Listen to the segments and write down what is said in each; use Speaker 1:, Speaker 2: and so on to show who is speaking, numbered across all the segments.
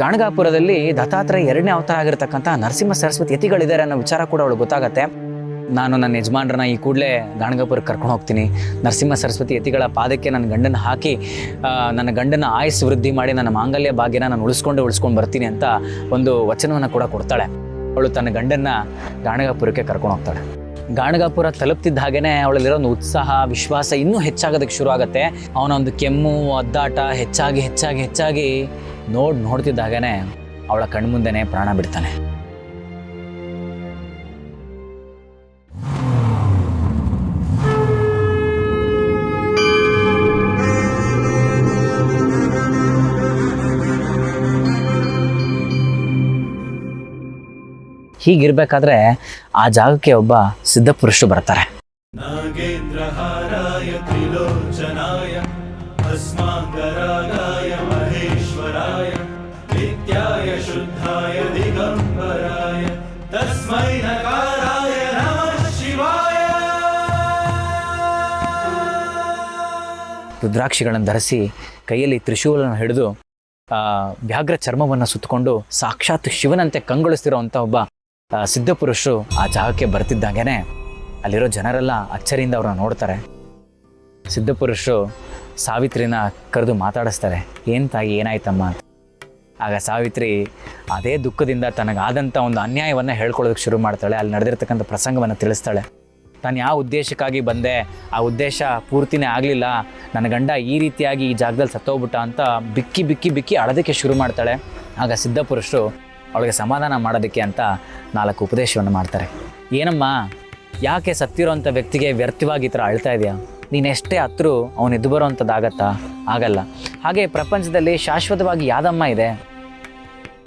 Speaker 1: ಗಾಣಗಾಪುರದಲ್ಲಿ ದತ್ತಾತ್ರೇಯ ಎರಡನೇ ಅವತಾರ ಆಗಿರ್ತಕ್ಕಂಥ ನರಸಿಂಹ ಸರಸ್ವತಿ ಯತಿಗಳಿದ್ದಾರೆ ಅನ್ನೋ ವಿಚಾರ ಕೂಡ ಅವಳು ಗೊತ್ತಾಗತ್ತೆ. ನಾನು ನನ್ನ ಯಜಮಾನ್ರನ್ನ ಈ ಕೂಡಲೇ ಗಾಣಗಾಪುರಕ್ಕೆ ಕರ್ಕೊಂಡು ಹೋಗ್ತೀನಿ. ನರಸಿಂಹ ಸರಸ್ವತಿ ಯತಿಗಳ ಪಾದಕ್ಕೆ ನನ್ನ ಗಂಡನ ಹಾಕಿ ನನ್ನ ಗಂಡನ ಆಯಸ್ಸು ವೃದ್ಧಿ ಮಾಡಿ, ನನ್ನ ಮಾಂಗಲ್ಯ ಭಾಗ್ಯನ ನಾನು ಉಳಿಸ್ಕೊಂಡು ಉಳಿಸ್ಕೊಂಡು ಬರ್ತೀನಿ ಅಂತ ಒಂದು ವಚನವನ್ನು ಕೂಡ ಕೊಡ್ತಾಳೆ. ಅವಳು ತನ್ನ ಗಂಡನ್ನ ಗಾಣಗಾಪುರಕ್ಕೆ ಕರ್ಕೊಂಡು ಹೋಗ್ತಾಳೆ. ಗಾಣಗಾಪುರ ತಲುಪ್ತಿದ್ದ ಹಾಗೇನೆ ಅವಳಲ್ಲಿರೋ ಒಂದು ಉತ್ಸಾಹ, ವಿಶ್ವಾಸ ಇನ್ನೂ ಹೆಚ್ಚಾಗೋದಕ್ಕೆ ಶುರು ಆಗುತ್ತೆ ಅವನ ಒಂದು ಕೆಮ್ಮು, ಅದ್ದಾಟ ಹೆಚ್ಚಾಗಿ ಹೆಚ್ಚಾಗಿ ಹೆಚ್ಚಾಗಿ ನೋಡ್ ನೋಡ್ತಿದ್ದಾಗೇ ಅವಳ ಕಣ್ಮುಂದೆನೆ ಪ್ರಾಣ ಬಿಡ್ತಾನೆ. ಹೀಗಿರ್ಬೇಕಾದ್ರೆ ಆ ಜಾಗಕ್ಕೆ ಒಬ್ಬ ಸಿದ್ಧಪುರುಷರು ಬರ್ತಾರೆ.
Speaker 2: शुद्धाय दिगम्बराय तस्मै नकाराय नमः शिवाय
Speaker 1: ರುದ್ರಾಕ್ಷಿಗಳನ್ನು ಧರಿಸಿ ಕೈಯಲ್ಲಿ ತ್ರಿಶೂಲನ್ನು ಹಿಡಿದು ಆ, ವ್ಯಾಘ್ರ ಚರ್ಮವನ್ನು ಸುತ್ತಕೊಂಡು ಸಾಕ್ಷಾತ್ ಶಿವನಂತೆ ಕಂಗೊಳಿಸ್ತಿರೋಂಥ ಒಬ್ಬ ಆ, ಸಿದ್ಧಪುರುಷರು ಆ ಜಾಗಕ್ಕೆ ಬರ್ತಿದ್ದಾಗೇನೆ ಅಲ್ಲಿರೋ ಜನರೆಲ್ಲ ಅಚ್ಚರಿಯಿಂದ ಅವ್ರನ್ನ ನೋಡ್ತಾರೆ ಸಿದ್ಧಪುರುಷರು ಸಾವಿತ್ರಿನ ಕರೆದು ಮಾತಾಡಿಸ್ತಾರೆ ಏನು ತಾಯಿ ಏನಾಯ್ತಮ್ಮ ಅಂತ ಆಗ ಸಾವಿತ್ರಿ ಅದೇ ದುಃಖದಿಂದ ತನಗಾದಂಥ ಒಂದು ಅನ್ಯಾಯವನ್ನು ಹೇಳ್ಕೊಳ್ಳೋದಕ್ಕೆ ಶುರು ಮಾಡ್ತಾಳೆ. ಅಲ್ಲಿ ನಡೆದಿರ್ತಕ್ಕಂಥ ಪ್ರಸಂಗವನ್ನು ತಿಳಿಸ್ತಾಳೆ. ತಾನು ಯಾವ ಉದ್ದೇಶಕ್ಕಾಗಿ ಬಂದೆ? ಆ ಉದ್ದೇಶ ಪೂರ್ತಿನೇ ಆಗಲಿಲ್ಲ. ನನ್ನ ಗಂಡ ಈ ರೀತಿಯಾಗಿ ಈ ಜಾಗದಲ್ಲಿ ಸತ್ತೋಗ್ಬಿಟ್ಟ ಅಂತ ಬಿಕ್ಕಿ ಬಿಕ್ಕಿ ಬಿಕ್ಕಿ ಅಳೋದಕ್ಕೆ ಶುರು ಮಾಡ್ತಾಳೆ. ಆಗ ಸಿದ್ಧಪುರುಷರು ಅವಳಿಗೆ ಸಮಾಧಾನ ಮಾಡೋದಕ್ಕೆ ಅಂತ ನಾಲ್ಕು ಉಪದೇಶವನ್ನು ಮಾಡ್ತಾರೆ. ಏನಮ್ಮ, ಯಾಕೆ ಸತ್ತಿರೋಂಥ ವ್ಯಕ್ತಿಗೆ ವ್ಯರ್ಥವಾಗಿ ಈ ಥರ ಅಳ್ತಾ ಇದೆಯಾ? ನೀನು ಹತ್ರೂ ಹತ್ರು ಅವನು ಎದ್ದು ಬರೋವಂಥದ್ದಾಗತ್ತಾ ಆಗಲ್ಲ. ಹಾಗೆ ಪ್ರಪಂಚದಲ್ಲಿ ಶಾಶ್ವತವಾಗಿ ಯಾದಮ್ಮ ಇದೆ.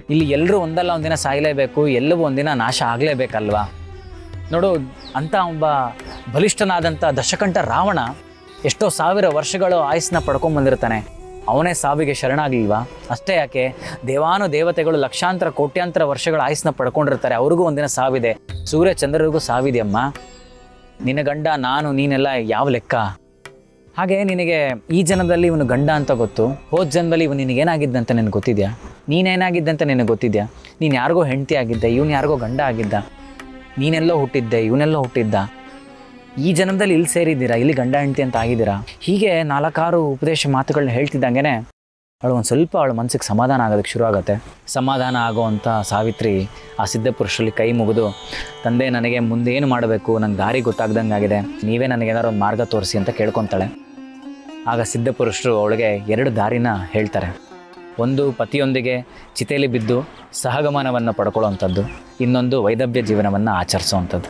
Speaker 1: ಇಲ್ಲಿ ಎಲ್ಲರೂ ಒಂದಲ್ಲ ಒಂದಿನ ಸಾಯಲೇಬೇಕು, ಎಲ್ಲವೂ ಒಂದಿನ ನಾಶ ಆಗಲೇಬೇಕಲ್ವಾ? ನೋಡು ಅಂಥ ಒಬ್ಬ ಬಲಿಷ್ಠನಾದಂಥ ದಶಕಂಠ ರಾವಣ ಎಷ್ಟೋ ಸಾವಿರ ವರ್ಷಗಳು ಆಯಸ್ಸನ್ನ ಪಡ್ಕೊಂಬಂದಿರ್ತಾನೆ ಅವನೇ ಸಾವಿಗೆ ಶರಣಾಗಲಿಲ್ವಾ? ಅಷ್ಟೇ ಯಾಕೆ? ದೇವಾನು ದೇವತೆಗಳು ಲಕ್ಷಾಂತರ, ಕೋಟ್ಯಾಂತರ ವರ್ಷಗಳ ಆಯಸ್ಸನ್ನ ಪಡ್ಕೊಂಡಿರ್ತಾರೆ. ಅವ್ರಿಗೂ ಒಂದಿನ ಸಾವಿದೆ. ಸೂರ್ಯ ಚಂದ್ರರಿಗೂ ಸಾವಿದೆಯಮ್ಮ. ನಿನ್ನ ಗಂಡ, ನಾನು, ನೀನೆಲ್ಲ ಯಾವ ಲೆಕ್ಕ? ಹಾಗೆ ನಿನಗೆ ಈ ಜನ್ಮದಲ್ಲಿ ಇವನು ಗಂಡ ಅಂತ ಗೊತ್ತು? ಹೋದ ಜನ್ಮದಲ್ಲಿ ಇವನು ನಿನಗೇನಾಗಿದ್ದಂತ ನಿನಗೆ ಗೊತ್ತಿದ್ಯಾ? ನೀನೇನಾಗಿದ್ದಂತ ನಿನಗೆ ಗೊತ್ತಿದ್ಯಾ? ನೀನು ಯಾರಿಗೋ ಹೆಂಡತಿ ಆಗಿದ್ದೆ, ಇವನು ಯಾರಿಗೋ ಗಂಡ ಆಗಿದ್ದ, ನೀನೆಲ್ಲೋ ಹುಟ್ಟಿದ್ದೆ, ಇವನೆಲ್ಲೋ ಹುಟ್ಟಿದ್ದ. ಈ ಜನ್ಮದಲ್ಲಿ ಇಲ್ಲಿ ಸೇರಿದ್ದೀರಾ? ಇಲ್ಲಿ ಗಂಡ ಹೆಂಡತಿ ಅಂತ ಆಗಿದ್ದೀರಾ? ಹೀಗೆ ನಾಲ್ಕಾರು ಉಪದೇಶ ಮಾತುಗಳನ್ನ ಹೇಳ್ತಿದ್ದಂಗೆ ಅವಳು ಒಂದು ಸ್ವಲ್ಪ ಅವಳ ಮನಸ್ಸಿಗೆ ಸಮಾಧಾನ ಆಗೋದಕ್ಕೆ ಶುರು ಆಗುತ್ತೆ ಸಮಾಧಾನ ಆಗೋವಂಥ ಸಾವಿತ್ರಿ ಆ ಸಿದ್ಧಪುರುಷರಲ್ಲಿ ಕೈ ಮುಗಿದು, ತಂದೆ, ನನಗೆ ಮುಂದೆ ಏನು ಮಾಡಬೇಕು? ನಂಗೆ ದಾರಿ ಗೊತ್ತಾಗ್ದಂಗೆ ಆಗಿದೆ ನೀವೇ ನನಗೆ ಒಂದು ಮಾರ್ಗ ತೋರಿಸಿ ಅಂತ ಕೇಳ್ಕೊತಾಳೆ. ಆಗ ಸಿದ್ಧಪುರುಷರು ಅವಳಿಗೆ ಎರಡು ದಾರಿನ ಹೇಳ್ತಾರೆ. ಒಂದು ಪತಿಯೊಂದಿಗೆ ಚಿತೆಯಲ್ಲಿ ಬಿದ್ದು ಸಹಗಮನವನ್ನು ಪಡ್ಕೊಳ್ಳೋವಂಥದ್ದು, ಇನ್ನೊಂದು ವೈದವ್ಯ ಜೀವನವನ್ನು ಆಚರಿಸುವಂಥದ್ದು.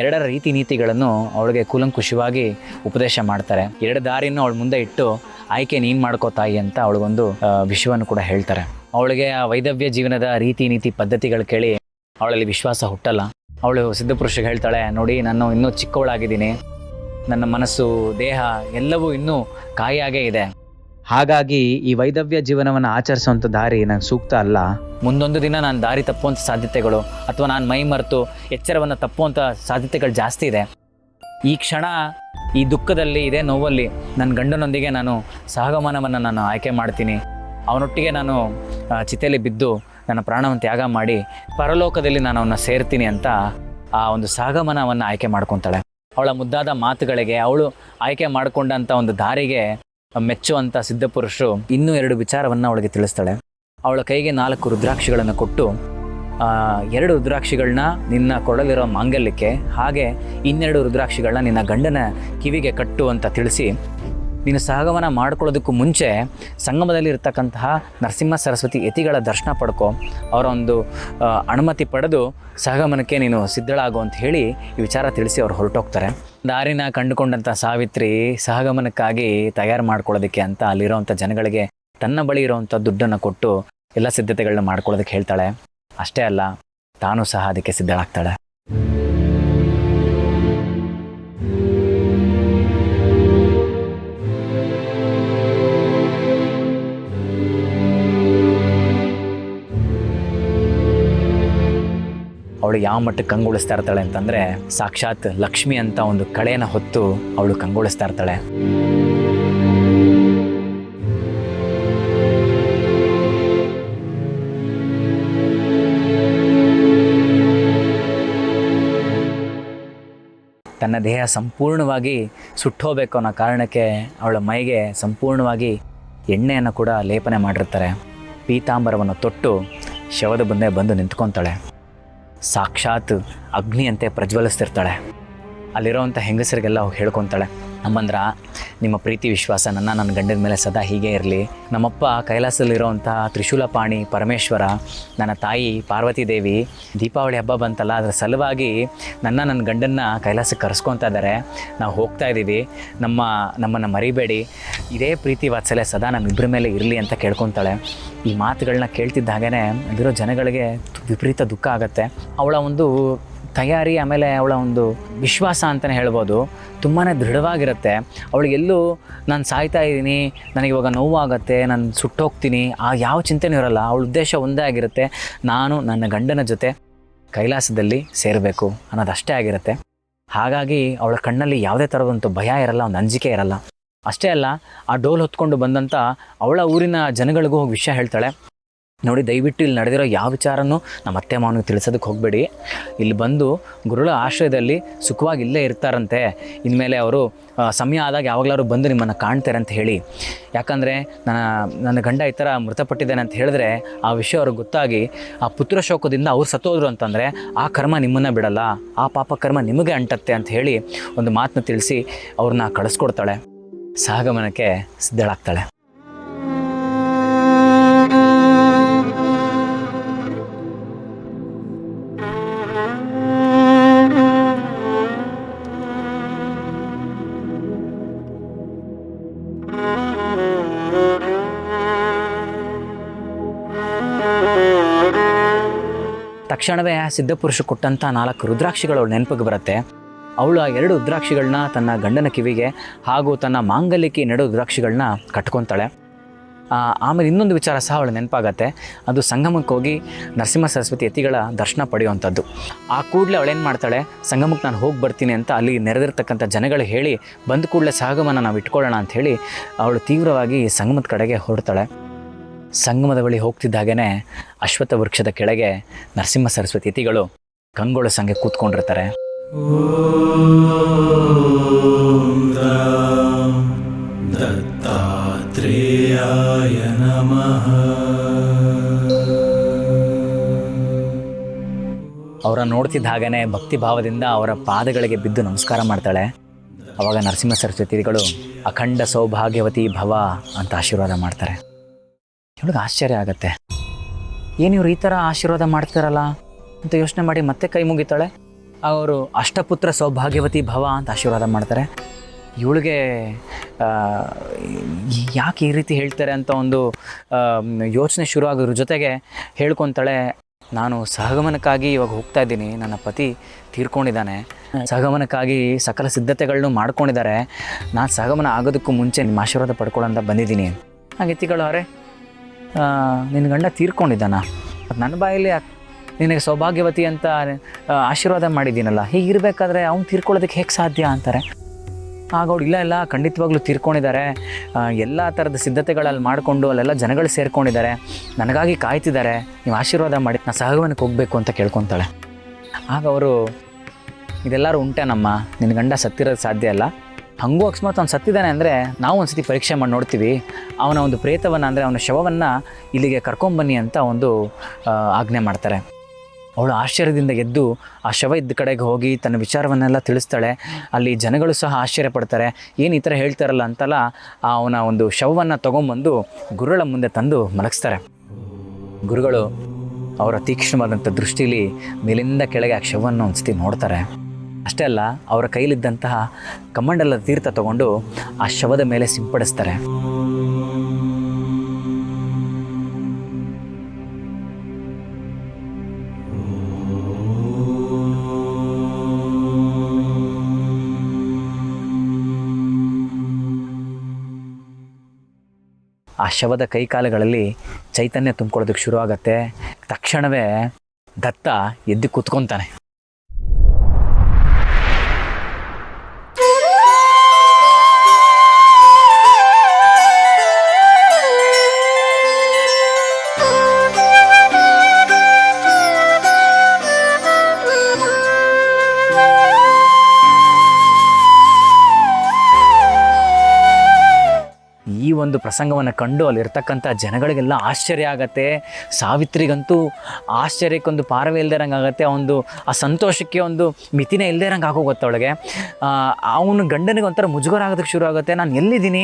Speaker 1: ಎರಡರ ರೀತಿ ನೀತಿಗಳನ್ನು ಅವಳಿಗೆ ಕೂಲಂಕುಷವಾಗಿ ಉಪದೇಶ ಮಾಡ್ತಾರೆ. ಎರಡು ದಾರಿನ ಅವಳ ಮುಂದೆ ಇಟ್ಟು, ಆಯ್ಕೆ ನೀನು ಮಾಡ್ಕೋ ತಾಯಿ ಅಂತ ಅವಳಿಗೊಂದು ವಿಷಯವನ್ನು ಕೂಡ ಹೇಳ್ತಾರೆ. ಅವಳಿಗೆ ಆ ವೈದವ್ಯ ಜೀವನದ ರೀತಿ ನೀತಿ ಪದ್ಧತಿಗಳು ಕೇಳಿ ಅವಳಲ್ಲಿ ವಿಶ್ವಾಸ ಹುಟ್ಟಲ್ಲ. ಅವಳು ಸಿದ್ಧಪುರುಷಗೆ ಹೇಳ್ತಾಳೆ, ನೋಡಿ, ನಾನು ಇನ್ನೂ ಚಿಕ್ಕವಳಾಗಿದ್ದೀನಿ. ನನ್ನ ಮನಸ್ಸು, ದೇಹ ಎಲ್ಲವೂ ಇನ್ನೂ ಕಾಯಾಗೇ ಇದೆ. ಹಾಗಾಗಿ ಈ ವೈದವ್ಯ ಜೀವನವನ್ನು ಆಚರಿಸುವಂಥ ದಾರಿ ನನಗೆ ಸೂಕ್ತ ಅಲ್ಲ. ಮುಂದೊಂದು ದಿನ ನಾನು ದಾರಿ ತಪ್ಪುವಂಥ ಸಾಧ್ಯತೆಗಳು ಅಥವಾ ನಾನು ಮೈ ಮರೆತು ಎಚ್ಚರವನ್ನು ತಪ್ಪುವಂಥ ಸಾಧ್ಯತೆಗಳು ಜಾಸ್ತಿ ಇದೆ. ಈ ಕ್ಷಣ, ಈ ದುಃಖದಲ್ಲಿ, ಇದೇ ನೋವಲ್ಲಿ ನನ್ನ ಗಂಡನೊಂದಿಗೆ ನಾನು ಸಹಗಮನವನ್ನು ನಾನು ಆಯ್ಕೆ ಮಾಡ್ತೀನಿ. ಅವನೊಟ್ಟಿಗೆ ನಾನು ಚಿತೆಯಲ್ಲಿ ಬಿದ್ದು ನನ್ನ ಪ್ರಾಣವನ್ನು ತ್ಯಾಗ ಮಾಡಿ ಪರಲೋಕದಲ್ಲಿ ನಾನು ಅವನ್ನ ಸೇರ್ತೀನಿ ಅಂತ ಆ ಒಂದು ಸಹಗಮನವನ್ನು ಆಯ್ಕೆ ಮಾಡ್ಕೊತಾಳೆ. ಅವಳ ಮುದ್ದಾದ ಮಾತುಗಳಿಗೆ ಅವಳು ಆಯ್ಕೆ ಮಾಡಿಕೊಂಡಂಥ ಒಂದು ದಾರಿಗೆ ಮೆಚ್ಚುವಂಥ ಸಿದ್ಧಪುರುಷರು ಇನ್ನೂ ಎರಡು ವಿಚಾರವನ್ನು ಅವಳಿಗೆ ತಿಳಿಸ್ತಾಳೆ. ಅವಳ ಕೈಗೆ ನಾಲ್ಕು ರುದ್ರಾಕ್ಷಿಗಳನ್ನು ಕೊಟ್ಟು ಎರಡು ರುದ್ರಾಕ್ಷಿಗಳನ್ನ ನಿನ್ನ ಕೊಡಲಿರೋ ಮಾಂಗಲ್ಯಕ್ಕೆ, ಹಾಗೆ ಇನ್ನೆರಡು ರುದ್ರಾಕ್ಷಿಗಳನ್ನ ನಿನ್ನ ಗಂಡನ ಕಿವಿಗೆ ಕಟ್ಟು ಅಂತ ತಿಳಿಸಿ ನೀನು ಸಹಗಮನ ಮಾಡ್ಕೊಳ್ಳೋದಕ್ಕೂ ಮುಂಚೆ ಸಂಗಮದಲ್ಲಿ ಇರ್ತಕ್ಕಂತಹ ನರಸಿಂಹ ಸರಸ್ವತಿ ಯತಿಗಳ ದರ್ಶನ ಪಡ್ಕೊ. ಅವರ ಒಂದು ಅನುಮತಿ ಪಡೆದು ಸಹಗಮನಕ್ಕೆ ನೀನು ಸಿದ್ಧಳಾಗು ಅಂತ ಹೇಳಿ ಈ ವಿಚಾರ ತಿಳಿಸಿ ಅವ್ರು ಹೊರಟೋಗ್ತಾರೆ. ದಾರಿನ ಕಂಡುಕೊಂಡಂಥ ಸಾವಿತ್ರಿ ಸಹಗಮನಕ್ಕಾಗಿ ತಯಾರು ಮಾಡ್ಕೊಳ್ಳೋದಕ್ಕೆ ಅಂತ ಅಲ್ಲಿರೋವಂಥ ಜನಗಳಿಗೆ ತನ್ನ ಬಳಿ ಇರೋವಂಥ ದುಡ್ಡನ್ನು ಕೊಟ್ಟು ಎಲ್ಲ ಸಿದ್ಧತೆಗಳನ್ನ ಮಾಡ್ಕೊಳ್ಳೋದಕ್ಕೆ ಹೇಳ್ತಾಳೆ. ಅಷ್ಟೇ ಅಲ್ಲ, ತಾನು ಸಹ ಅದಕ್ಕೆ ಸಿದ್ಧಳಾಗ್ತಾಳೆ. ಅವಳು ಯಾವ ಮಟ್ಟಕ್ಕೆ ಕಂಗೊಳಿಸ್ತಾ ಇರ್ತಾಳೆ ಅಂತಂದರೆ ಸಾಕ್ಷಾತ್ ಲಕ್ಷ್ಮಿ ಅಂತ ಒಂದು ಕಳೇನ ಹೊತ್ತು ಅವಳು ಕಂಗೊಳಿಸ್ತಾ ಇರ್ತಾಳೆ. ತನ್ನ ದೇಹ ಸಂಪೂರ್ಣವಾಗಿ ಸುಟ್ಟೋಬೇಕು ಅನ್ನೋ ಕಾರಣಕ್ಕೆ ಅವಳ ಮೈಗೆ ಸಂಪೂರ್ಣವಾಗಿ ಎಣ್ಣೆಯನ್ನು ಕೂಡ ಲೇಪನೆ ಮಾಡಿರ್ತಾರೆ. ಪೀತಾಂಬರವನ್ನು ತೊಟ್ಟು ಶವದ ಬಂದೇ ಬಂದು ನಿಂತ್ಕೊತಾಳೆ. ಸಾಕ್ಷಾತ್ ಅಗ್ನಿಯಂತೆ ಪ್ರಜ್ವಲಿಸ್ತಿರ್ತಾಳೆ. ಅಲ್ಲಿರೋವಂಥ ಹೆಂಗಸರಿಗೆಲ್ಲ ಹೋಗಿ ಹೇಳ್ಕೊತಾಳೆ ಅಮ್ಮಂದ್ರ ನಿಮ್ಮ ಪ್ರೀತಿ ವಿಶ್ವಾಸ ನನ್ನ ನನ್ನ ಗಂಡನ ಮೇಲೆ ಸದಾ ಹೀಗೆ ಇರಲಿ. ನಮ್ಮಪ್ಪ ತ್ರಿಶೂಲ ತ್ರಿಶೂಲಪಾಣಿ ಪರಮೇಶ್ವರ, ನನ್ನ ತಾಯಿ ಪಾರ್ವತಿ ದೇವಿ ದೀಪಾವಳಿ ಹಬ್ಬ ಬಂತಲ್ಲ, ಅದರ ಸಲುವಾಗಿ ನನ್ನ ನನ್ನ ಗಂಡನ್ನ ಕೈಲಾಸಕ್ಕೆ ಕರೆಸ್ಕೊತಾ ಇದ್ದಾರೆ ನಾವು ಹೋಗ್ತಾ ಇದ್ದೀವಿ ನಮ್ಮ ನಮ್ಮನ್ನು ಮರಿಬೇಡಿ. ಇದೇ ಪ್ರೀತಿ ವಾತ್ಸಲ್ಯ ಸದಾ ನಮ್ಮಿಬ್ಬರ ಮೇಲೆ ಇರಲಿ ಅಂತ ಕೇಳ್ಕೊತಾಳೆ. ಈ ಮಾತುಗಳನ್ನ ಕೇಳ್ತಿದ್ದ ಹಾಗೇ ಅಲ್ಲಿರೋ ಜನಗಳಿಗೆ ವಿಪರೀತ ದುಃಖ ಆಗುತ್ತೆ. ಅವಳ ಒಂದು ತಯಾರಿ ಆಮೇಲೆ ಅವಳ ಒಂದು ವಿಶ್ವಾಸ ಅಂತಲೇ ಹೇಳ್ಬೋದು. ತುಂಬಾ ದೃಢವಾಗಿರುತ್ತೆ. ಅವಳಿಗೆಲ್ಲೂ ನಾನು ಸಾಯ್ತಾ ಇದ್ದೀನಿ, ನನಗೆ ಇವಾಗ ನೋವಾಗತ್ತೆ, ನಾನು ಸುಟ್ಟೋಗ್ತೀನಿ. ಆ ಯಾವ ಚಿಂತೆನೂ ಇರೋಲ್ಲ. ಅವಳ ಉದ್ದೇಶ ಒಂದೇ ಆಗಿರುತ್ತೆ. ನಾನು ನನ್ನ ಗಂಡನ ಜೊತೆ ಕೈಲಾಸದಲ್ಲಿ ಸೇರಬೇಕು ಅನ್ನೋದಷ್ಟೇ ಆಗಿರುತ್ತೆ. ಹಾಗಾಗಿ ಅವಳ ಕಣ್ಣಲ್ಲಿ ಯಾವುದೇ ಥರದಂಥ ಭಯ ಇರಲ್ಲ, ಒಂದು ಅಂಜಿಕೆ ಇರಲ್ಲ. ಅಷ್ಟೇ ಅಲ್ಲ, ಆ ಡೋಲ್ ಹೊತ್ಕೊಂಡು ಬಂದಂಥ ಅವಳ ಊರಿನ ಜನಗಳಿಗೂ ಹೋಗಿ ವಿಷಯ ಹೇಳ್ತಾಳೆ. ನೋಡಿ, ದಯವಿಟ್ಟು ಇಲ್ಲಿ ನಡೆದಿರೋ ಯಾವ ವಿಚಾರನೂ ನಮ್ಮ ಅತ್ತೆ ಮಾವನಿಗೆ ತಿಳಿಸೋದಕ್ಕೆ ಹೋಗಬೇಡಿ. ಇಲ್ಲಿ ಬಂದು ಗುರುಳ ಆಶ್ರಯದಲ್ಲಿ ಸುಖವಾಗಿ ಇಲ್ಲೇ ಇರ್ತಾರಂತೆ. ಇನ್ಮೇಲೆ ಅವರು ಸಮಯ ಆದಾಗ ಯಾವಾಗಲಾದ್ರು ಬಂದು ನಿಮ್ಮನ್ನು ಕಾಣ್ತಾರೆ ಅಂತ ಹೇಳಿ. ಯಾಕಂದರೆ, ನನ್ನ ನನ್ನ ಗಂಡ ಈ ಥರ ಮೃತಪಟ್ಟಿದ್ದಾನೆ ಅಂತ ಹೇಳಿದ್ರೆ ಆ ವಿಷಯ ಅವ್ರಿಗೆ ಗೊತ್ತಾಗಿ ಆ ಪುತ್ರ ಶೋಕದಿಂದ ಅವ್ರು ಸತ್ತೋದ್ರು ಅಂತಂದರೆ ಆ ಕರ್ಮ ನಿಮ್ಮನ್ನು ಬಿಡಲ್ಲ, ಆ ಪಾಪ ಕರ್ಮ ನಿಮಗೆ ಅಂಟತ್ತೆ ಅಂತ ಹೇಳಿ ಒಂದು ಮಾತನ್ನ ತಿಳಿಸಿ ಅವ್ರನ್ನ ಕಳಿಸ್ಕೊಡ್ತಾಳೆ. ಸಹಗಮನಕ್ಕೆ ಸಿದ್ಧಳಾಗ್ತಾಳೆ. ತಕ್ಷಣವೇ ಸಿದ್ಧಪುರುಷ ಕೊಟ್ಟಂಥ ನಾಲ್ಕು ರುದ್ರಾಕ್ಷಿಗಳು ಅವಳು ನೆನಪಿಗೆ ಬರುತ್ತೆ. ಅವಳು ಆ ಎರಡು ರುದ್ರಾಕ್ಷಿಗಳನ್ನ ತನ್ನ ಗಂಡನ ಕಿವಿಗೆ ಹಾಗೂ ತನ್ನ ಮಾಂಗಲ್ಯಕ್ಕೆ ನೆಡೋ ರುದ್ರಾಕ್ಷಿಗಳನ್ನ ಕಟ್ಕೊತಾಳೆ. ಆಮೇಲೆ ಇನ್ನೊಂದು ವಿಚಾರ ಸಹ ಅವಳು ನೆನಪಾಗತ್ತೆ. ಅದು ಸಂಗಮಕ್ಕೆ ಹೋಗಿ ನರಸಿಂಹ ಸರಸ್ವತಿ ಯತಿಗಳ ದರ್ಶನ ಪಡೆಯುವಂಥದ್ದು. ಆ ಕೂಡಲೇ ಅವಳೇನು ಮಾಡ್ತಾಳೆ? ಸಂಗಮಕ್ಕೆ ನಾನು ಹೋಗಿ ಬರ್ತೀನಿ ಅಂತ ಅಲ್ಲಿ ನೆರೆದಿರ್ತಕ್ಕಂಥ ಜನಗಳು ಹೇಳಿ, ಬಂದ ಕೂಡಲೇ ಸಹಗಮನ ನಾವು ಇಟ್ಕೊಳ್ಳೋಣ ಅಂತ ಹೇಳಿ ಅವಳು ತೀವ್ರವಾಗಿ ಸಂಗಮದ ಕಡೆಗೆ ಹೊರಡ್ತಾಳೆ. ಸಂಗಮದ ಬಳಿ ಹೋಗ್ತಿದ್ದಾಗೇ ಅಶ್ವತ್ಥ ವೃಕ್ಷದ ಕೆಳಗೆ ನರಸಿಂಹ ಸರಸ್ವತಿ ಯತಿಗಳು ಕಂಗೊಳ ಸಂಗೆ ಕೂತ್ಕೊಂಡಿರ್ತಾರೆ.
Speaker 2: दत्तात्रेयाय नमः
Speaker 1: ಅವರ ನೋಡ್ತಿದ್ದ ಹಾಗೇನೆ ಭಕ್ತಿ ಭಾವದಿಂದ ಅವರ ಪಾದಗಳಿಗೆ ಬಿದ್ದು ನಮಸ್ಕಾರ ಮಾಡ್ತಾಳೆ ಅವಾಗ ನರಸಿಂಹ ಸರಸ್ವತಿಗಳು ಅಖಂಡ ಸೌಭಾಗ್ಯವತಿ ಭವ ಅಂತ ಆಶೀರ್ವಾದ ಮಾಡ್ತಾರೆ ಇವಳಿಗೆ ಆಶ್ಚರ್ಯ ಆಗತ್ತೆ ಏನು ಇವ್ರು ಈ ಥರ ಆಶೀರ್ವಾದ ಮಾಡ್ತಾರಲ್ಲ ಅಂತ ಯೋಚನೆ ಮಾಡಿ ಮತ್ತೆ ಕೈ ಮುಗಿತಾಳೆ ಅವರು ಅಷ್ಟಪುತ್ರ ಸೌಭಾಗ್ಯವತಿ ಭವ ಅಂತ ಆಶೀರ್ವಾದ ಮಾಡ್ತಾರೆ ಇವಳಿಗೆ ಯಾಕೆ ಈ ರೀತಿ ಹೇಳ್ತಾರೆ ಅಂತ ಒಂದು ಯೋಚನೆ ಶುರು ಆಗೋದ್ರ ಜೊತೆಗೆ ಹೇಳ್ಕೊತಾಳೆ, ನಾನು ಸಹಗಮನಕ್ಕಾಗಿ ಇವಾಗ ಹೋಗ್ತಾ ಇದ್ದೀನಿ. ನನ್ನ ಪತಿ ತೀರ್ಕೊಂಡಿದ್ದಾನೆ. ಸಹಗಮನಕ್ಕಾಗಿ ಸಕಲ ಸಿದ್ಧತೆಗಳನ್ನು ಮಾಡ್ಕೊಂಡಿದ್ದಾರೆ. ನಾನು ಸಹಗಮನ ಆಗೋದಕ್ಕೂ ಮುಂಚೆ ನಿಮ್ಮ ಆಶೀರ್ವಾದ ಪಡ್ಕೊಳ್ಳೋಂತ ಬಂದಿದ್ದೀನಿ. ಹಾಗೆತ್ತಿಗಳು ಅವರೇ ನಿನ್ನ ಗಂಡ ತೀರ್ಕೊಂಡಿದ್ದಾನ? ನನ್ನ ಬಾಯಲ್ಲಿ ನಿನಗೆ ಸೌಭಾಗ್ಯವತಿ ಅಂತ ಆಶೀರ್ವಾದ ಮಾಡಿದ್ದೀನಲ್ಲ? ಹೀಗಿರಬೇಕಾದ್ರೆ ಅವ್ನು ತೀರ್ಕೊಳ್ಳೋದಕ್ಕೆ ಹೇಗೆ ಸಾಧ್ಯ? ಅಂತಾರೆ. ಆಗ ಅವ್ರು ಇಲ್ಲ ಇಲ್ಲ, ಖಂಡಿತವಾಗ್ಲೂ ತೀರ್ಕೊಂಡಿದ್ದಾರೆ. ಎಲ್ಲ ಥರದ ಸಿದ್ಧತೆಗಳಲ್ಲಿ ಮಾಡಿಕೊಂಡು ಅಲ್ಲೆಲ್ಲ ಜನಗಳು ಸೇರ್ಕೊಂಡಿದ್ದಾರೆ. ನನಗಾಗಿ ಕಾಯ್ತಿದ್ದಾರೆ. ನೀವು ಆಶೀರ್ವಾದ ಮಾಡಿ ನಾನು ಸಹಗಮನಕ್ಕೆ ಹೋಗಬೇಕು ಅಂತ ಕೇಳ್ಕೊತಾಳೆ. ಆಗ ಅವರು, ಇದೆಲ್ಲರೂ ಉಂಟೇನಮ್ಮ? ನಿನ್ನ ಗಂಡ ಸತ್ತಿರೋದು ಸಾಧ್ಯ ಅಲ್ಲ ಹಂಗೂ ಅಕಸ್ಮಾತ್ ಅವ್ನು ಸತ್ತಿದ್ದಾನೆ ಅಂದರೆ ನಾವು ಒಂದು ಸತಿ ಪರೀಕ್ಷೆ ಮಾಡಿ ನೋಡ್ತೀವಿ. ಅವನ ಒಂದು ಪ್ರೇತವನ್ನು ಅಂದರೆ ಅವನ ಶವವನ್ನು ಇಲ್ಲಿಗೆ ಕರ್ಕೊಂಬನ್ನಿ ಅಂತ ಒಂದು ಆಜ್ಞೆ ಮಾಡ್ತಾರೆ. ಅವಳು ಆಶ್ಚರ್ಯದಿಂದ ಎದ್ದು ಆ ಶವ ಇದ್ದ ಕಡೆಗೆ ಹೋಗಿ ತನ್ನ ವಿಚಾರವನ್ನೆಲ್ಲ ತಿಳಿಸ್ತಾಳೆ. ಅಲ್ಲಿ ಜನಗಳು ಸಹ ಆಶ್ಚರ್ಯ ಪಡ್ತಾರೆ. ಏನು ಈ ಥರ ಹೇಳ್ತಾರಲ್ಲ ಅಂತಲ್ಲ ಅವನ ಒಂದು ಶವವನ್ನು ತೊಗೊಂಬಂದು ಗುರುಗಳ ಮುಂದೆ ತಂದು ಮಲಗಿಸ್ತಾರೆ. ಗುರುಗಳು, ಅವರ ತೀಕ್ಷ್ಣವಾದಂಥ ದೃಷ್ಟಿಲಿ ಮೇಲಿಂದ ಕೆಳಗೆ ಆ ಶವವನ್ನು ಒಂದು ಸತಿ ನೋಡ್ತಾರೆ. ಅಷ್ಟೇ ಅಲ್ಲ, ಅವರ ಕೈಲಿದ್ದಂತಹ ಕಮಂಡಲ ತೀರ್ಥ ತಗೊಂಡು ಆ ಶವದ ಮೇಲೆ ಸಿಂಪಡಿಸ್ತಾರೆ. ಶವದ ಕೈಕಾಲುಗಳಲ್ಲಿ ಚೈತನ್ಯ ತುಂಬ್ಕೊಳ್ಳೋದಕ್ಕೆ ಶುರುವಾಗತ್ತೆ. ತಕ್ಷಣವೇ ದತ್ತ ಎದ್ದು ಕೂತ್ಕೊಂತಾನೆ. ಒಂದು ಪ್ರಸಂಗವನ್ನು ಕಂಡು ಅಲ್ಲಿರ್ತಕ್ಕಂಥ ಜನಗಳಿಗೆಲ್ಲ ಆಶ್ಚರ್ಯ ಆಗತ್ತೆ. ಸಾವಿತ್ರಿಗಂತೂ ಆಶ್ಚರ್ಯಕ್ಕೊಂದು ಪಾರವೇ ಇಲ್ಲದೆ ಇರಂಗೆ ಆಗುತ್ತೆ. ಒಂದು, ಆ ಸಂತೋಷಕ್ಕೆ ಒಂದು ಮಿತಿನೇ ಇಲ್ಲದೆ ಇರಂಗೆ ಆಗೋಗುತ್ತೆ ಅವಳಿಗೆ. ಅವನ ಗಂಡನಿಗೆ ಒಂಥರ ಮುಜುಗರ ಆಗೋದಕ್ಕೆ ಶುರು ಆಗುತ್ತೆ. ನಾನು ಎಲ್ಲಿದ್ದೀನಿ?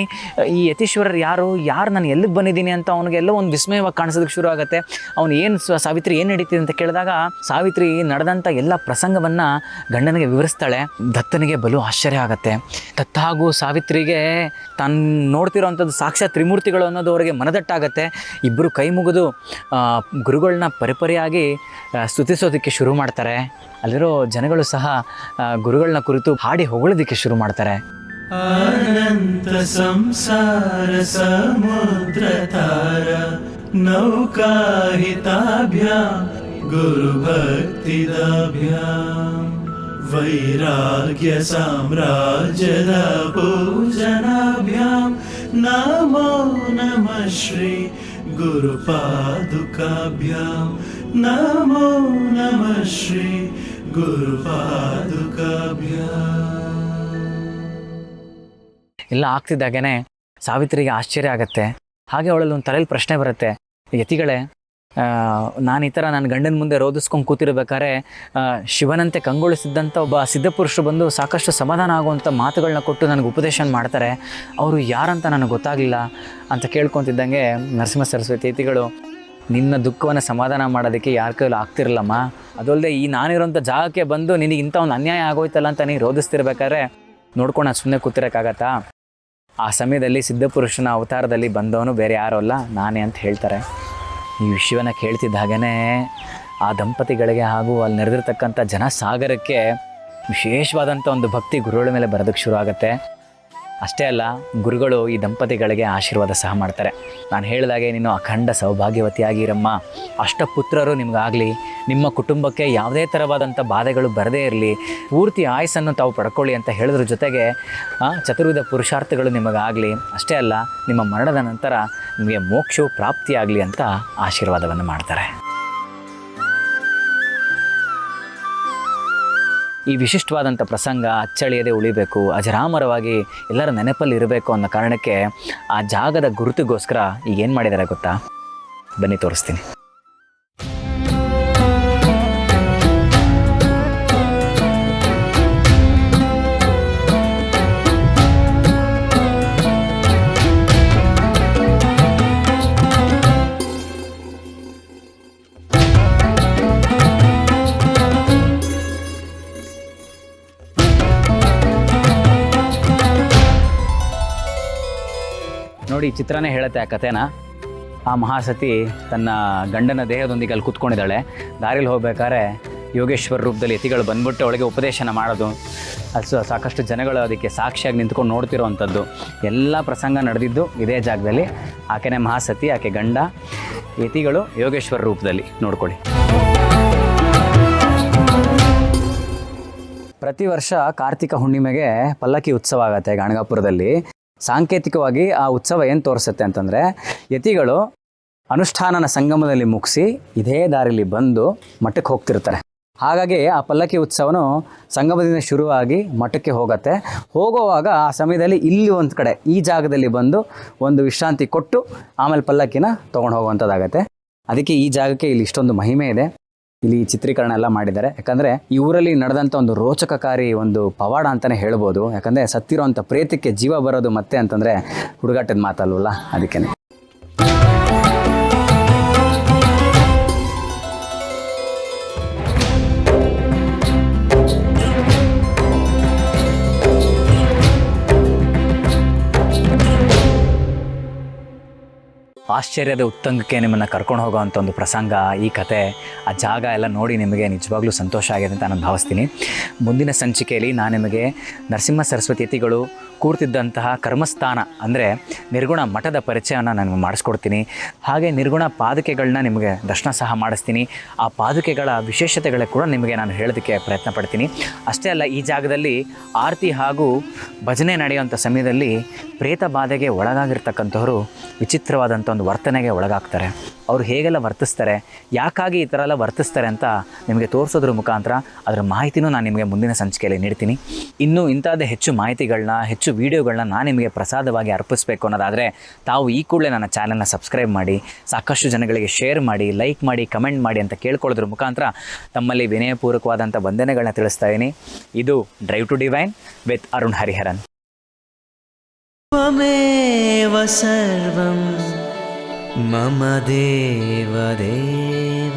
Speaker 1: ಈ ಯತೀಶ್ವರರು ಯಾರು? ಯಾರು ನಾನು ಎಲ್ಲಿಗೆ ಬಂದಿದ್ದೀನಿ ಅಂತ ಅವನಿಗೆಲ್ಲ ಒಂದು ವಿಸ್ಮಯವಾಗಿ ಕಾಣಿಸೋದಕ್ಕೆ ಶುರು ಆಗುತ್ತೆ. ಅವನು ಏನು ಸಾವಿತ್ರಿ ಏನು ನಡೀತಿದೆ ಅಂತ ಕೇಳಿದಾಗ ಸಾವಿತ್ರಿ ನಡೆದಂಥ ಎಲ್ಲ ಪ್ರಸಂಗವನ್ನು ಗಂಡನಿಗೆ ವಿವರಿಸ್ತಾಳೆ. ದತ್ತನಿಗೆ ಬಲು ಆಶ್ಚರ್ಯ ಆಗುತ್ತೆ. ದತ್ತ ಸಾವಿತ್ರಿಗೆ ತಾನು ನೋಡ್ತಿರೋವಂಥದ್ದು ಸಾಕ್ಷಾತ್ ತ್ರಿಮೂರ್ತಿಗಳು ಅನ್ನೋದು ಅವರಿಗೆ ಮನದಟ್ಟಾಗತ್ತೆ. ಇಬ್ಬರು ಕೈ ಮುಗಿದು ಗುರುಗಳನ್ನ ಪರಿಪರಿಯಾಗಿ ಸ್ತುತಿಸೋದಕ್ಕೆ ಶುರು ಮಾಡ್ತಾರೆ. ಅಲ್ಲಿರೋ ಜನಗಳು ಸಹ ಗುರುಗಳನ್ನ ಕುರಿತು ಹಾಡಿ ಹೊಗಳೋದಕ್ಕೆ ಶುರು ಮಾಡ್ತಾರೆ.
Speaker 2: ಅನಂತ ಸಂಸಾರ ಸಮುದ್ರ ತಾರ, ನೌಕಾಹಿತಾಭ್ಯ, ಗುರು ವೈರಾಗ್ಯ ಸಾಮ್ರಾಜ್ಯದ ಪೂಜನಾಭ್ಯಾಂ नमो नमः श्री गुरुपादुकाभ्यां नमो नमः श्री गुरुपादुकाभ्याम्
Speaker 1: ಎಲ್ಲ ಆಗ್ತಿದ್ದಾಗೇ ಸಾವಿತ್ರಿಗೆ ಆಶ್ಚರ್ಯ ಆಗುತ್ತೆ ಹಾಗೆ ಅವಳಲ್ಲಿ ಒಂದು ತಲೆಯಲ್ಲಿ ಪ್ರಶ್ನೆ ಬರುತ್ತೆ ಯತಿಗಳೇ ಆ, ನಾನು ಈ ಥರ ನನ್ನ ಗಂಡನ ಮುಂದೆ ರೋಧಿಸ್ಕೊಂಡು ಕೂತಿರ್ಬೇಕಾದ್ರೆ ಶಿವನಂತೆ ಕಂಗೊಳಿಸಿದ್ದಂಥ ಒಬ್ಬ ಸಿದ್ಧಪುರುಷರು ಬಂದು ಸಾಕಷ್ಟು ಸಮಾಧಾನ ಆಗುವಂಥ ಮಾತುಗಳನ್ನ ಕೊಟ್ಟು ನನಗೆ ಉಪದೇಶ ಮಾಡ್ತಾರೆ. ಅವರು ಯಾರಂತ ನನಗೆ ಗೊತ್ತಾಗಲಿಲ್ಲ ಅಂತ ಕೇಳ್ಕೊತಿದ್ದಂಗೆ ನರಸಿಂಹ ಸರಸ್ವತಿ ಅತಿಥಿಗಳು, ನಿನ್ನ ದುಃಖವನ್ನು ಸಮಾಧಾನ ಮಾಡೋದಕ್ಕೆ ಯಾರ ಕೈಲೂ ಆಗ್ತಿರಲ್ಲಮ್ಮ ಅದಲ್ಲದೆ ಈ ನಾನಿರೋಂಥ ಜಾಗಕ್ಕೆ ಬಂದು ನಿನಗೆ ಇಂಥ ಒಂದು ಅನ್ಯಾಯ ಆಗೋಯ್ತಲ್ಲ ಅಂತ ನೀನು ರೋಧಿಸ್ತಿರ್ಬೇಕಾದ್ರೆ ನೋಡ್ಕೊಂಡು ಸುಮ್ಮನೆ ಕೂತಿರೋಕ್ಕಾಗತ್ತಾ? ಆ ಸಮಯದಲ್ಲಿ ಸಿದ್ಧಪುರುಷನ ಅವತಾರದಲ್ಲಿ ಬಂದವನು ಬೇರೆ ಯಾರೂ ಅಲ್ಲ, ನಾನೇ ಅಂತ ಹೇಳ್ತಾರೆ. ಈ ವಿಷಯವನ್ನು ಕೇಳ್ತಿದ್ದ ಹಾಗೇ ಆ ದಂಪತಿಗಳಿಗೆ ಹಾಗೂ ಅಲ್ಲಿ ನೆರೆದಿರ್ತಕ್ಕಂಥ ಜನಸಾಗರಕ್ಕೆ ವಿಶೇಷವಾದಂಥ ಒಂದು ಭಕ್ತಿ ಗುರುಗಳ ಮೇಲೆ ಬರೋದಕ್ಕೆ ಶುರು ಆಗುತ್ತೆ. ಅಷ್ಟೇ ಅಲ್ಲ, ಗುರುಗಳು ಈ ದಂಪತಿಗಳಿಗೆ ಆಶೀರ್ವಾದ ಸಹ ಮಾಡ್ತಾರೆ. ನಾನು ಹೇಳಿದಾಗೆ ನೀನು ಅಖಂಡ ಸೌಭಾಗ್ಯವತಿಯಾಗಿರಮ್ಮ ಅಷ್ಟಪುತ್ರರು ನಿಮಗಾಗಲಿ, ನಿಮ್ಮ ಕುಟುಂಬಕ್ಕೆ ಯಾವುದೇ ಥರವಾದಂಥ ಬಾಧೆಗಳು ಬರದೇ ಇರಲಿ, ಪೂರ್ತಿ ಆಯಸ್ಸನ್ನು ತಾವು ಪಡ್ಕೊಳ್ಳಿ ಅಂತ ಹೇಳಿದ್ರ ಜೊತೆಗೆ ಚತುರ್ವಿಧ ಪುರುಷಾರ್ಥಗಳು ನಿಮಗಾಗಲಿ, ಅಷ್ಟೇ ಅಲ್ಲ, ನಿಮ್ಮ ಮರಣದ ನಂತರ ನಿಮಗೆ ಮೋಕ್ಷವು ಪ್ರಾಪ್ತಿಯಾಗಲಿ ಅಂತ ಆಶೀರ್ವಾದವನ್ನು ಮಾಡ್ತಾರೆ. ಈ ವಿಶಿಷ್ಟವಾದಂಥ ಪ್ರಸಂಗ ಅಚ್ಚಳಿಯದೆ ಉಳಿಬೇಕು, ಅಜರಾಮರವಾಗಿ ಎಲ್ಲರ ನೆನಪಲ್ಲಿ ಇರಬೇಕು ಅನ್ನೋ ಕಾರಣಕ್ಕೆ ಆ ಜಾಗದ ಗುರುತಿಗೋಸ್ಕರ ಈಗ ಏನು ಮಾಡಿದ್ದಾರೆ ಗೊತ್ತಾ? ಬನ್ನಿ ತೋರಿಸ್ತೀನಿ. ಚಿತ್ರನೇ ಹೇಳುತ್ತೆ ಆ ಕಥೆನ. ಆ ಮಹಾಸತಿ ತನ್ನ ಗಂಡನ ದೇಹದೊಂದಿಗೆ ಅಲ್ಲಿ ಕೂತ್ಕೊಂಡಿದ್ದಾಳೆ. ದಾರಿಲಿ ಹೋಗ್ಬೇಕಾದ್ರೆ ಯೋಗೇಶ್ವರ ರೂಪದಲ್ಲಿ ಯತಿಗಳು ಬಂದ್ಬಿಟ್ಟು ಅವಳಿಗೆ ಉಪದೇಶನ ಮಾಡೋದು. ಅದು ಸಾಕಷ್ಟು ಜನಗಳು ಅದಕ್ಕೆ ಸಾಕ್ಷಿಯಾಗಿ ನಿಂತ್ಕೊಂಡು ನೋಡ್ತಿರೋವಂಥದ್ದು. ಎಲ್ಲ ಪ್ರಸಂಗ ನಡೆದಿದ್ದು ಇದೇ ಜಾಗದಲ್ಲಿ. ಆಕೆನೇ ಮಹಾಸತಿ, ಆಕೆ ಗಂಡ. ಯತಿಗಳು ಯೋಗೇಶ್ವರ ರೂಪದಲ್ಲಿ. ನೋಡ್ಕೊಳ್ಳಿ. ಪ್ರತಿ ವರ್ಷ ಕಾರ್ತಿಕ ಹುಣ್ಣಿಮೆಗೆ ಪಲ್ಲಕ್ಕಿ ಉತ್ಸವ ಆಗುತ್ತೆ ಗಾಣಗಾಪುರದಲ್ಲಿ. ಸಾಂಕೇತಿಕವಾಗಿ ಆ ಉತ್ಸವ ಏನು ತೋರಿಸುತ್ತೆ ಅಂತಂದರೆ, ಯತಿಗಳು ಅನುಷ್ಠಾನನ ಸಂಗಮದಲ್ಲಿ ಮುಗಿಸಿ ಇದೇ ದಾರಿಲಿ ಬಂದು ಮಠಕ್ಕೆ ಹೋಗ್ತಿರ್ತಾರೆ. ಹಾಗಾಗಿ ಆ ಪಲ್ಲಕ್ಕಿ ಉತ್ಸವನು ಸಂಗಮದಿಂದ ಶುರುವಾಗಿ ಮಠಕ್ಕೆ ಹೋಗುತ್ತೆ. ಹೋಗುವಾಗ ಆ ಸಮಯದಲ್ಲಿ ಇಲ್ಲಿ ಒಂದು ಕಡೆ, ಈ ಜಾಗದಲ್ಲಿ ಬಂದು ಒಂದು ವಿಶ್ರಾಂತಿ ಕೊಟ್ಟು ಆಮೇಲೆ ಪಲ್ಲಕ್ಕಿನ ತೊಗೊಂಡು ಹೋಗುವಂಥದ್ದಾಗತ್ತೆ ಅದಕ್ಕೆ ಈ ಜಾಗಕ್ಕೆ ಇಲ್ಲಿ ಇಷ್ಟೊಂದು ಮಹಿಮೆ ಇದೆ. ಇಲ್ಲಿ ಚಿತ್ರೀಕರಣ ಎಲ್ಲ ಮಾಡಿದ್ದಾರೆ. ಯಾಕಂದ್ರೆ ಈ ಊರಲ್ಲಿ ನಡೆದಂಥ ಒಂದು ರೋಚಕಕಾರಿ ಒಂದು ಪವಾಡ ಅಂತಾನೆ ಹೇಳ್ಬೋದು. ಯಾಕಂದರೆ ಸತ್ತಿರೋಂಥ ಪ್ರೇತಕ್ಕೆ ಜೀವ ಬರೋದು ಮತ್ತೆ ಅಂತಂದ್ರೆ ಹುಡುಗಾಟದ ಮಾತಲ್ವಲ್ಲ ಅದಕ್ಕೇ ಆಶ್ಚರ್ಯದ ಉತ್ತಂಗಕ್ಕೆ ನಿಮ್ಮನ್ನು ಕರ್ಕೊಂಡು ಹೋಗೋವಂಥ ಒಂದು ಪ್ರಸಂಗ, ಈ ಕತೆ, ಆ ಜಾಗ ಎಲ್ಲ ನೋಡಿ ನಿಮಗೆ ನಿಜವಾಗ್ಲೂ ಸಂತೋಷ ಆಗಿದೆ ಅಂತ ನಾನು ಭಾವಿಸ್ತೀನಿ. ಮುಂದಿನ ಸಂಚಿಕೆಯಲ್ಲಿ ನಾನು ನಿಮಗೆ ನರಸಿಂಹ ಸರಸ್ವತಿ ಯತಿಗಳು ಕೂರ್ತಿದ್ದಂತಹ ಕರ್ಮಸ್ಥಾನ ಅಂದರೆ ನಿರ್ಗುಣ ಮಠದ ಪರಿಚಯವನ್ನು ನಾನು ಮಾಡಿಸ್ಕೊಡ್ತೀನಿ. ಹಾಗೆ ನಿರ್ಗುಣ ಪಾದುಕೆಗಳನ್ನ ನಿಮಗೆ ದರ್ಶನ ಸಹ ಮಾಡಿಸ್ತೀನಿ. ಆ ಪಾದುಕೆಗಳ ವಿಶೇಷತೆಗಳ ಕೂಡ ನಿಮಗೆ ನಾನು ಹೇಳೋದಕ್ಕೆ ಪ್ರಯತ್ನ ಪಡ್ತೀನಿ. ಅಷ್ಟೇ ಅಲ್ಲ, ಈ ಜಾಗದಲ್ಲಿ ಆರತಿ ಹಾಗೂ ಭಜನೆ ನಡೆಯುವಂಥ ಸಮಯದಲ್ಲಿ ಪ್ರೇತ ಬಾಧೆಗೆ ಒಳಗಾಗಿರ್ತಕ್ಕಂಥವರು ವಿಚಿತ್ರವಾದಂಥ ಒಂದು ವರ್ತನೆಗೆ ಒಳಗಾಗ್ತಾರೆ. ಅವರು ಹೇಗೆಲ್ಲ ವರ್ತಿಸ್ತಾರೆ, ಯಾಕಾಗಿ ಈ ಥರ ಎಲ್ಲ ವರ್ತಿಸ್ತಾರೆ ಅಂತ ನಿಮಗೆ ತೋರಿಸೋದ್ರ ಮುಖಾಂತರ ಅದರ ಮಾಹಿತಿನೂ ನಾನು ನಿಮಗೆ ಮುಂದಿನ ಸಂಚಿಕೆಯಲ್ಲಿ ನೀಡ್ತೀನಿ. ಇನ್ನೂ ಇಂಥದ್ದೇ ಹೆಚ್ಚು ಮಾಹಿತಿಗಳನ್ನ, ಹೆಚ್ಚು ವೀಡಿಯೋಗಳನ್ನ ನಾನು ನಿಮಗೆ ಪ್ರಸಾದವಾಗಿ ಅರ್ಪಿಸಬೇಕು ಅನ್ನೋದಾದರೆ ತಾವು ಈ ಕೂಡಲೇ ನನ್ನ ಚಾನಲ್ನ ಸಬ್ಸ್ಕ್ರೈಬ್ ಮಾಡಿ, ಸಾಕಷ್ಟು ಜನಗಳಿಗೆ ಶೇರ್ ಮಾಡಿ, ಲೈಕ್ ಮಾಡಿ, ಕಮೆಂಟ್ ಮಾಡಿ ಅಂತ ಕೇಳ್ಕೊಳ್ಳೋದ್ರ ಮುಖಾಂತರ ತಮ್ಮಲ್ಲಿ ವಿನಯಪೂರ್ವಕವಾದಂಥ ವಂದನೆಗಳನ್ನ ತಿಳಿಸ್ತಾ ಇದ್ದೀನಿ. ಇದು drive to divine with Arun
Speaker 3: Hariharan. ಸರ್ವಂ मम देवदेव